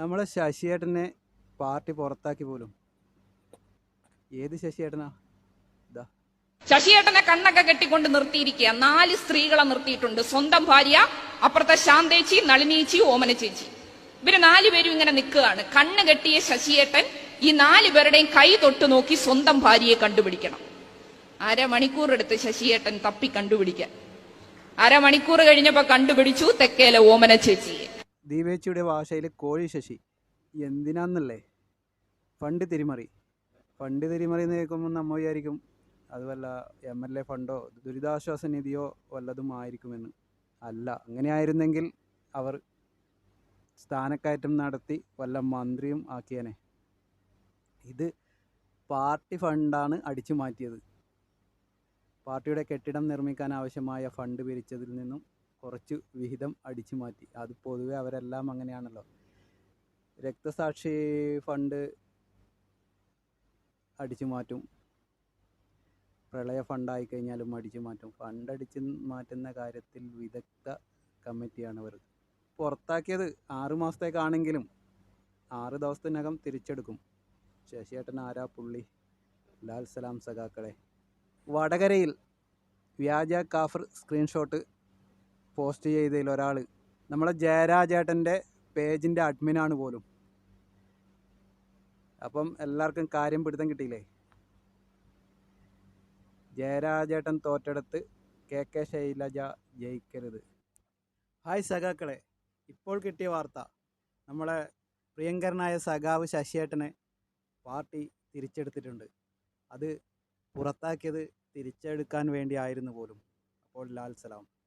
നമ്മളെ ശശിയേട്ടനെ പാർട്ടി പുറത്താക്കി പോലും. ഏത് ശശിയേട്ടനാ? ശശിയേട്ടനെ കണ്ണൊക്കെ കെട്ടിക്കൊണ്ട് നിർത്തിയിരിക്കുക. നാല് സ്ത്രീകളെ നിർത്തിയിട്ടുണ്ട്. സ്വന്തം ഭാര്യ അപ്പുറത്തെ ശാന്തേച്ചി നളിനീച്ചി ഓമന ചേച്ചി ഇവർ നാലുപേരും ഇങ്ങനെ നിൽക്കുകയാണ്. കണ്ണ് കെട്ടിയ ശശിയേട്ടൻ ഈ നാലു പേരുടെയും കൈ തൊട്ട് നോക്കി സ്വന്തം ഭാര്യയെ കണ്ടുപിടിക്കണം. അരമണിക്കൂർ എടുത്ത് ശശിയേട്ടൻ തപ്പി കണ്ടുപിടിക്കാൻ. അരമണിക്കൂർ കഴിഞ്ഞപ്പോ കണ്ടുപിടിച്ചു തെക്കേലെ ഓമന ചേച്ചിയെ ദീപേച്ചിയുടെ ഭാഷയിൽ കോഴി ശശി എന്തിനാന്നല്ലേ? ഫണ്ട് തിരിമറി. ഫണ്ട് തിരിമറി എന്ന് കേൾക്കുമ്പോൾ നമ്മൾ വിചാരിക്കും അത് വല്ല എം എൽ എ ഫണ്ടോ ദുരിതാശ്വാസ നിധിയോ വല്ലതും ആയിരിക്കുമെന്ന്. അല്ല അങ്ങനെയായിരുന്നെങ്കിൽ അവർ സ്ഥാനക്കയറ്റം നടത്തി വല്ല മന്ത്രിയും ആക്കിയനെ. ഇത് പാർട്ടി ഫണ്ടാണ് അടിച്ചു മാറ്റിയത്. പാർട്ടിയുടെ കെട്ടിടം നിർമ്മിക്കാൻ ആവശ്യമായ ഫണ്ട് പിരിച്ചതിൽ നിന്നും കുറച്ച് വിഹിതം അടിച്ചു മാറ്റി. അത് പൊതുവെ അവരെല്ലാം അങ്ങനെയാണല്ലോ. രക്തസാക്ഷി ഫണ്ട് അടിച്ചു മാറ്റും. പ്രളയ ഫണ്ടായി കഴിഞ്ഞാലും അടിച്ചു മാറ്റും. ഫണ്ട് അടിച്ചു മാറ്റുന്ന കാര്യത്തിൽ വിദഗ്ധ കമ്മിറ്റിയാണ് അവർ പുറത്താക്കിയത് ആറു മാസത്തേക്കാണെങ്കിലും ആറ് ദിവസത്തിനകം തിരിച്ചെടുക്കും. ശശിയേട്ടൻ ആരാ പുള്ളി? ലാൽ സലാം സഖാക്കളെ. വടകരയിൽ വ്യാജ കാഫർ സ്ക്രീൻഷോട്ട് പോസ്റ്റ് ചെയ്തതിൽ ഒരാൾ നമ്മളെ ജയരാജേട്ടന്റെ പേജിന്റെ അഡ്മിനാണ് പോലും. അപ്പം എല്ലാവർക്കും കാര്യം പിടുത്തം കിട്ടിയില്ലേ? ജയരാജേട്ടൻ തോറ്റെടുത്ത് കെ കെ ശൈലജ ജയിക്കരുത്. ഹായ് സഖാക്കളെ. ഇപ്പോൾ കിട്ടിയ വാർത്ത. നമ്മളെ പ്രിയങ്കരനായ സഖാവ് ശശിയേട്ടനെ പാർട്ടി തിരിച്ചെടുത്തിട്ടുണ്ട്. അത് പുറത്താക്കിയത് തിരിച്ചെടുക്കാൻ വേണ്ടിയായിരുന്നു പോലും. അപ്പോൾ ലാൽ സലാം.